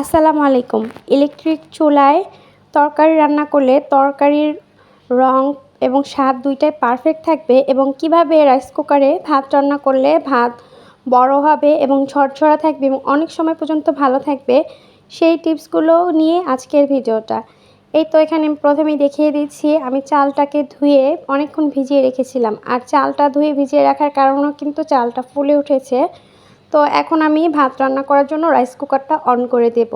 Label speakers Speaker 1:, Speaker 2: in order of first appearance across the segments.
Speaker 1: আসসালামু আলাইকুম। ইলেকট্রিক চুলায় তরকারি রান্না করলে তরকারির রং এবং স্বাদ দুইটাই পারফেক্ট থাকবে এবং কীভাবে রাইস কুকারে ভাত রান্না করলে ভাত বড় হবে এবং ঝরঝরা থাকবে এবং অনেক সময় পর্যন্ত ভালো থাকবে, সেই টিপসগুলো নিয়ে আজকের ভিডিওটা। এই তো এখানে প্রথমেই দেখিয়ে দিচ্ছি, আমি চালটাকে ধুয়ে অনেকক্ষণ ভিজিয়ে রেখেছিলাম। আর চালটা ধুয়ে ভিজিয়ে রাখার কারণেও কিন্তু চালটা ফুলে উঠেছে। তো এখন আমি ভাত রান্না করার জন্য রাইস কুকারটা অন করে দেব।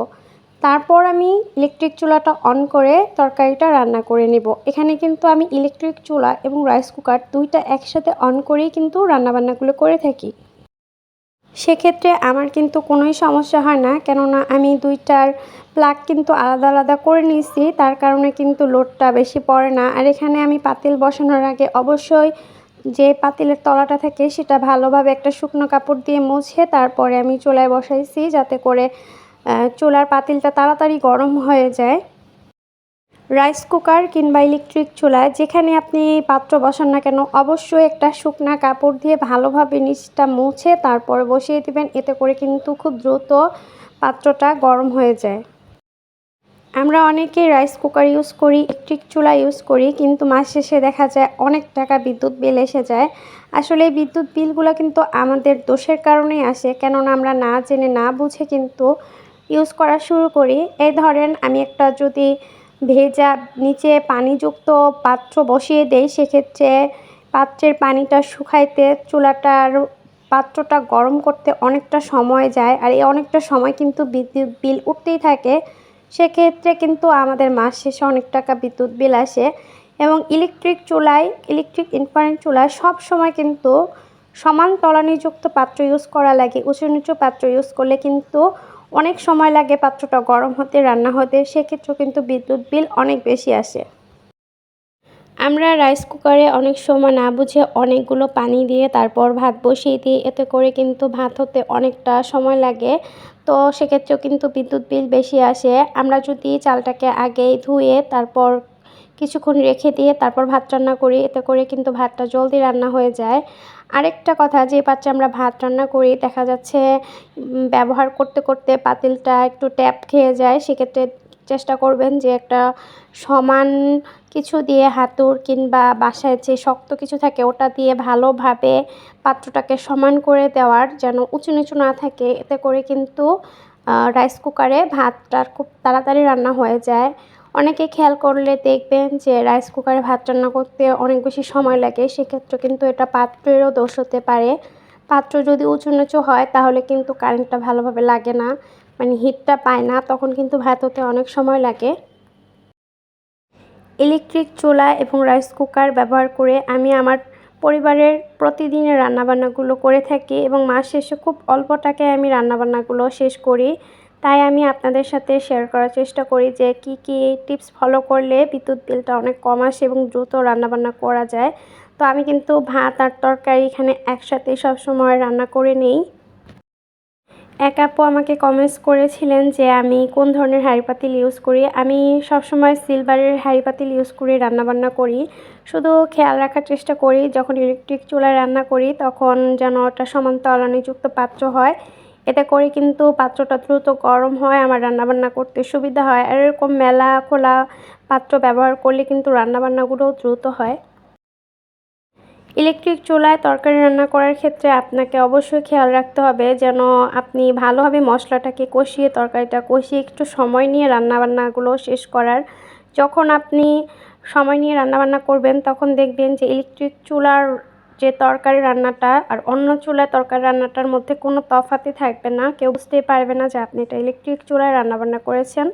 Speaker 1: তারপর আমি ইলেকট্রিক চুলাটা অন করে তরকারিটা রান্না করে নেব। এখানে কিন্তু আমি ইলেকট্রিক চুলা এবং রাইস কুকার দুইটা একসাথে অন করেই কিন্তু রান্নাবান্নাগুলো করে থাকি। সেক্ষেত্রে আমার কিন্তু কোনোই সমস্যা হয় না, কেননা আমি দুইটার প্লাগ কিন্তু আলাদা আলাদা করে নিয়েছি, তার কারণে কিন্তু লোডটা বেশি পড়ে না। আর এখানে আমি পাতিল বসানোর আগে অবশ্যই যে পাতিলের তলাটা থাকে সেটা ভালোভাবে একটা শুকনো কাপড় দিয়ে মুছে তারপরে আমি চুলায় বসাইছি যাতে করে চুলার পাতিলটা তাড়াতাড়ি গরম হয়ে যায়। রাইস কুকার কিংবা ইলেকট্রিক চুলায় যেখানে আপনি পাত্র বসান না কেন, অবশ্যই একটা শুকনা কাপড় দিয়ে ভালোভাবে নিচটা মুছে তারপরে বসিয়ে দিবেন। এতে করে কিন্তু খুব দ্রুত পাত্রটা গরম হয়ে যায়। আমরা অনেকেই রাইস কুকার ইউজ করি ইলেকট্রিক চুলা ইউজ করি, কিন্তু মাস শেষে দেখা যায় অনেক টাকা বিদ্যুৎ বিল এসে যায়। আসলে বিদ্যুৎ বিলগুলো কিন্তু আমাদের দোষের কারণেই আসে, কেননা আমরা না জেনে না বুঝে কিন্তু ইউজ করা শুরু করি। এই ধরেন আমি একটা যদি ভেজা নিচে পানিযুক্ত পাত্র বসিয়ে দেই, সেক্ষেত্রে পাত্রের পানিটা শুকাইতে চুলাটার পাত্রটা গরম করতে অনেকটা সময় যায়, আর এই অনেকটা সময় কিন্তু বিদ্যুৎ বিল উঠতেই থাকে। সেক্ষেত্রে কিন্তু আমাদের মাস শেষে অনেক টাকা বিদ্যুৎ বিল আসে এবং ইলেকট্রিক চুলায়, ইলেকট্রিক ইনফারেন্ট চুলায় সব সময় কিন্তু সমান তলানিযুক্ত পাত্র ইউজ করা লাগে। উঁচু নিচু পাত্র ইউজ করলে কিন্তু অনেক সময় লাগে পাত্রটা গরম হতে, রান্না হতে। সেক্ষেত্রেও কিন্তু বিদ্যুৎ বিল অনেক বেশি আসে। আমরা রাইস কুকারে অনেক সময় না বুঝে অনেকগুলো পানি দিয়ে তারপর ভাত বসিয়ে দিই। এতে করে কিন্তু ভাত হতে অনেকটা সময় লাগে। তো সেক্ষেত্রেও কিন্তু বিদ্যুৎ বিল বেশি আসে। আমরা যদি চালটাকে আগেই ধুয়ে তারপর কিছুক্ষণ রেখে দিয়ে তারপর ভাত রান্না করি, এতে করে কিন্তু ভাতটা জলদি রান্না হয়ে যায়। আরেকটা কথা, যে পাত্রে আমরা ভাত রান্না করি, দেখা যাচ্ছে ব্যবহার করতে করতে পাতিলটা একটু ট্যাপ খেয়ে যায়। সেক্ষেত্রে চেষ্টা করবেন যে একটা সমান কিছু দিয়ে হাতুর কিংবা বাসায় যে শক্ত কিছু থাকে ওটা দিয়ে ভালোভাবে পাত্রটাকে সমান করে দেওয়ার, যেন উঁচু নিচু না থাকে। এতে করে কিন্তু রাইস কুকারে ভাতটা খুব তাড়াতাড়ি রান্না হয়ে যায়। অনেকে খেয়াল করলে দেখবেন যে রাইস কুকারে ভাত রান্না করতে অনেক বেশি সময় লাগে, সেক্ষেত্রে কিন্তু এটা পাত্রেরও দোষ হতে পারে। পাত্র যদি উঁচু নিচু হয়, তাহলে কিন্তু কারেন্টটা ভালোভাবে লাগে না। মানে হিটটা পায় না, তখন কিন্তু ভাত হতে অনেক সময় লাগে। ইলেকট্রিক চুলা এবং রাইস কুকার ব্যবহার করে আমি আমার পরিবারের প্রতিদিনের রান্নাবান্নাগুলো করে থাকি এবং মাস শেষে খুব অল্প টাকায় আমি রান্নাবান্নাগুলো শেষ করি। তাই আমি আপনাদের সাথে শেয়ার করার চেষ্টা করি যে কি কি টিপস ফলো করলে বিদ্যুৎ বিলটা অনেক কম আসে এবং দ্রুত রান্নাবান্না করা যায়। তো আমি কিন্তু ভাত আর তরকারি এখানে একসাথে সবসময় রান্না করে নেই। এক আপু আমাকে কমেন্টস করেছিলেন যে, আমি কোন ধরনের হাঁড়ি পাতিল ইউজ করি? আমি সবসময় সিলভারের হাঁড়ি পাতিল ইউজ করে রান্নাবান্না করি। শুধু খেয়াল রাখার চেষ্টা করি, যখন ইলেকট্রিক চুলায় রান্না করি, তখন যেন ওটা সমান তলানিযুক্ত পাত্র হয়। এতে করে কিন্তু পাত্রটা দ্রুত গরম হয়, আমার রান্নাবান্না করতে সুবিধা হয়। আর এরকম মেলা খোলা পাত্র ব্যবহার করলে কিন্তু রান্নাবান্নাগুলোও দ্রুত হয়। ইলেকট্রিক চুলায় তরকারি রান্না করার ক্ষেত্রে আপনাকে অবশ্যই খেয়াল রাখতে হবে যেন আপনি ভালোভাবে মশলাটাকে কষিয়ে তরকারিটা কষিয়ে একটু সময় নিয়ে রান্নাবান্নাগুলো শেষ করার। যখন আপনি সময় নিয়ে রান্নাবান্না করবেন, তখন দেখবেন যে ইলেকট্রিক চুলার যে তরকারি রান্নাটা আর অন্য চুলায় তরকারি রান্নাটার মধ্যে কোনো তফাতই থাকবে না। কেউ বুঝতেই পারবে না যে আপনি এটা ইলেকট্রিক চুলায় রান্নাবান্না করেছেন।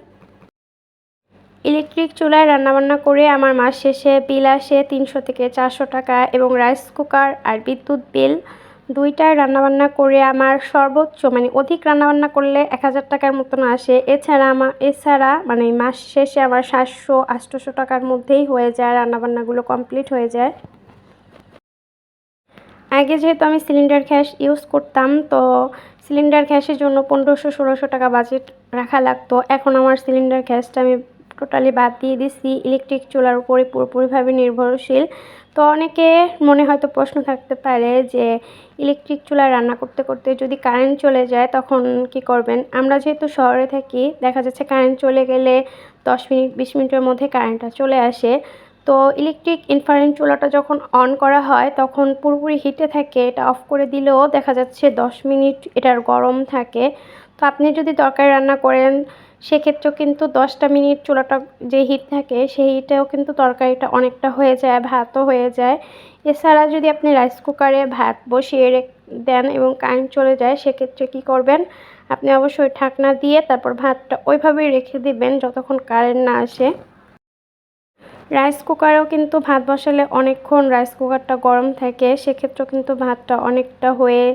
Speaker 1: ইলেকট্রিক চুলায় রান্নাবান্না করে আমার মাস শেষে বিল আসে তিনশো থেকে চারশো টাকা এবং রাইস কুকার আর বিদ্যুৎ বিল দুইটায় রান্নাবান্না করে আমার সর্বোচ্চ মানে অধিক রান্নাবান্না করলে এক হাজার টাকার মতন আসে। এছাড়া আমার, এছাড়া মানে মাস শেষে আমার সাতশো, আটশোশো টাকার মধ্যেই হয়ে যায় রান্নাবান্নাগুলো কমপ্লিট হয়ে যায়। আগে যেহেতু আমি সিলিন্ডার গ্যাস ইউজ করতাম, তো সিলিন্ডার গ্যাসের জন্য পনেরোশো, ষোলোশো টাকা বাজেট রাখা লাগতো। এখন আমার সিলিন্ডার গ্যাসটা আমি টোটালি বাদ দিয়ে দিছি। ইলেকট্রিক চুলার উপরে পুরোপুরিভাবে নির্ভরশীল। তো অনেকে মনে হয়তো প্রশ্ন থাকতে পারে যে, ইলেকট্রিক চুলা রান্না করতে করতে যদি কারেন্ট চলে যায়, তখন কি করবেন? আমরা যেহেতু শহরে থাকি, দেখা যাচ্ছে কারেন্ট চলে গেলে দশ মিনিট, বিশ মিনিটের মধ্যে কারেন্টটা চলে আসে। তো ইলেকট্রিক ইনফারেন্ট চুলাটা যখন অন করা হয়, তখন পুরোপুরি হিটে থাকে, এটা অফ করে দিলেও দেখা যাচ্ছে দশ মিনিট এটার গরম থাকে। তো আপনি যদি তরকারি রান্না করেন সেক্ষেত্রেও কিন্তু দশটা মিনিট চুলাটা যে হিট থাকে, সেই হিটেও কিন্তু তরকারিটা অনেকটা হয়ে যায়, ভাতও হয়ে যায়। এছাড়া যদি আপনি রাইস কুকারে ভাত বসিয়ে দেন এবং কারেন্ট চলে যায়, সেক্ষেত্রে কী করবেন? আপনি অবশ্যই ঢাকনা দিয়ে তারপর ভাতটা ওইভাবেই রেখে দিবেন যতক্ষণ কারেন্ট না আসে। রাইস কুকারেও কিন্তু ভাত বসালে অনেকক্ষণ রাইস কুকারটা গরম থাকে, সেক্ষেত্রেও কিন্তু ভাতটা অনেকটা হয়ে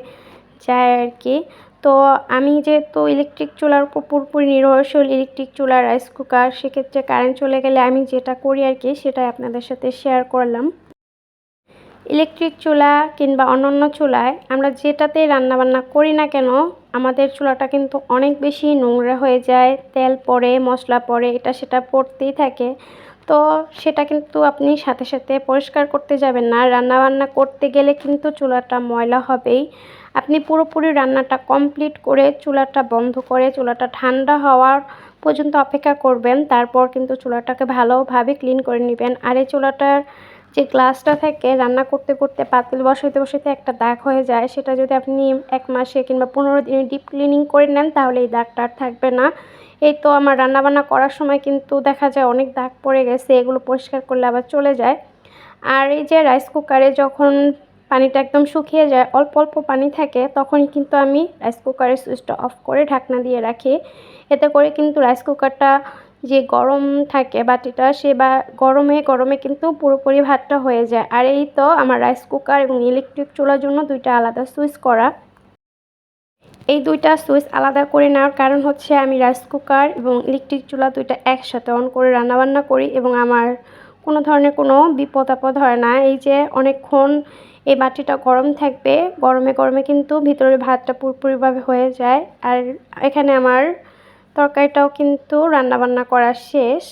Speaker 1: যায় আর কি। তো আমি যেহেতু ইলেকট্রিক চুলার উপর পুরোপুরি নির্ভরশীল ইলেকট্রিক চুলা রাইস কুকার সেক্ষেত্রে কারেন্ট চলে গেলে আমি যেটা করি আর কি, সেটাই আপনাদের সাথে শেয়ার করলাম। ইলেকট্রিক চুলা কিংবা অন্যান্য চুলায় আমরা যেটাতেই রান্নাবান্না করি না কেন, আমাদের চুলাটা কিন্তু অনেক বেশি নোংরা হয়ে যায়, তেল পড়ে, মশলা পড়ে, এটা সেটা পড়তেই থাকে। তো সেটা কিন্তু আপনি সাথে সাথে পরিষ্কার করতে যাবেন না। রান্নাবান্না করতে গেলে কিন্তু চুলাটা ময়লা হবেই। আপনি পুরোপুরি রান্নাটা কমপ্লিট করে চুলাটা বন্ধ করে চুলাটা ঠান্ডা হওয়ার পর্যন্ত অপেক্ষা করবেন, তারপর কিন্তু চুলাটাকে ভালোভাবে ক্লিন করে নেবেন। আর এই চুলাটার যে গ্লাসটা থাকে, রান্না করতে করতে পাতিল বসাইতে বসাইতে একটা দাগ হয়ে যায়। সেটা যদি আপনি এক মাসে কিংবা পনেরো দিনে ডিপ ক্লিনিং করে নেন, তাহলে এই দাগটা আর থাকবে না। এই তো আমার রান্নাবান্না করার সময় কিন্তু দেখা যায় অনেক দাগ পড়ে গেছে, এগুলো পরিষ্কার করলে আবার চলে যায়। আর এই যে রাইস কুকারে যখন পানিটা একদম শুকিয়ে যায়, অল্প অল্প পানি থাকে, তখনই কিন্তু আমি রাইস কুকারের সুইচটা অফ করে ঢাকনা দিয়ে রাখি। এতে করে কিন্তু রাইস কুকারটা যে গরম থাকে বাটিটা, সে বা গরমে গরমে কিন্তু পুরোপুরি ভাতটা হয়ে যায়। আর এই তো আমার রাইস কুকার এবং ইলেকট্রিক চুলার জন্য দুইটা আলাদা সুইচ করা। এই দুইটা সুইচ আলাদা করে নেওয়ার কারণ হচ্ছে আমি রাইস কুকার এবং ইলেকট্রিক চুলা দুইটা একসাথে অন করে রান্নাবান্না করি এবং আমার কোনো ধরনের কোনো বিপদ আপদ হয় না। এই যে অনেকক্ষণ এই বাটিটা গরম থাকবে, গরমে গরমে কিন্তু ভিতরে ভাতটা পুরোপুরিভাবে হয়ে যায়। আর এখানে আমার তরকারিটাও কিন্তু রান্নাবান্না করা শেষ।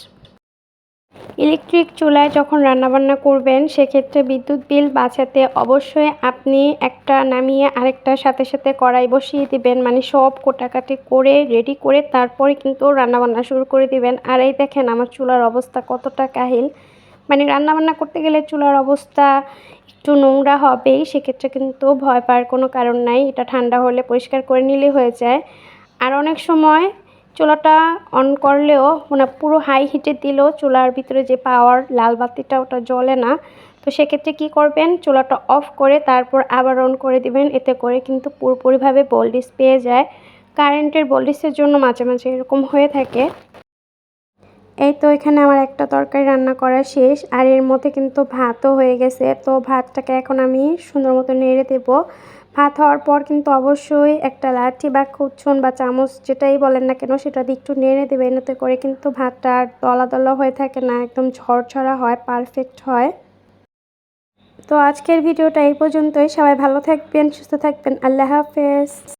Speaker 1: ইলেকট্রিক চুলায় যখন রান্নাবান্না করবেন, সেক্ষেত্রে বিদ্যুৎ বিল বাঁচাতে অবশ্যই আপনি একটা নামিয়ে আরেকটার সাথে সাথে কড়াই বসিয়ে দিবেন। মানে সব কোটাকাটি করে রেডি করে তারপরে কিন্তু রান্নাবান্না শুরু করে দিবেন। আর এই দেখেন আমার চুলার অবস্থা কতটা কাহিল। মানে রান্নাবান্না করতে গেলে চুলার অবস্থা একটু নোংরা হবেই, সেক্ষেত্রে কিন্তু ভয় পাওয়ার কোনো কারণ নাই। এটা ঠান্ডা হলে পরিষ্কার করে নিলে হয়ে যায়। আর অনেক সময় চুলাটা অন করলেও মানে পুরো হাই হিটে দিলেও চুলার ভিতরে যে পাওয়ার লাল বাতিটা ওটা জ্বলে না। তো সেক্ষেত্রে কী করবেন? চুলাটা অফ করে তারপর আবার অন করে দিবেন। এতে করে কিন্তু পুরোপুরিভাবে বোল্ডিস পেয়ে যায়। কারেন্টের বোল্ডিসের জন্য মাঝে মাঝে এরকম হয়ে থাকে। এই তো এখানে আমার একটা তরকারি রান্না করা শেষ, আর এর মধ্যে কিন্তু ভাতও হয়ে গেছে। তো ভাতটাকে এখন আমি সুন্দর মতো নেড়ে দেবো। ভাত হওয়ার পর কিন্তু অবশ্যই একটা লাঠি বা খুচ্ছন বা চামচ যেটাই বলেন না কেন, সেটা দিয়ে একটু নেড়ে দেবেন এতে করে কিন্তু ভাতটা আর দলা দলা হয়ে থাকে না, একদম ঝরঝরা হয় পারফেক্ট হয়। তো আজকের ভিডিওটা এই পর্যন্তই। সবাই ভালো থাকবেন, সুস্থ থাকবেন। আল্লাহ হাফেজ।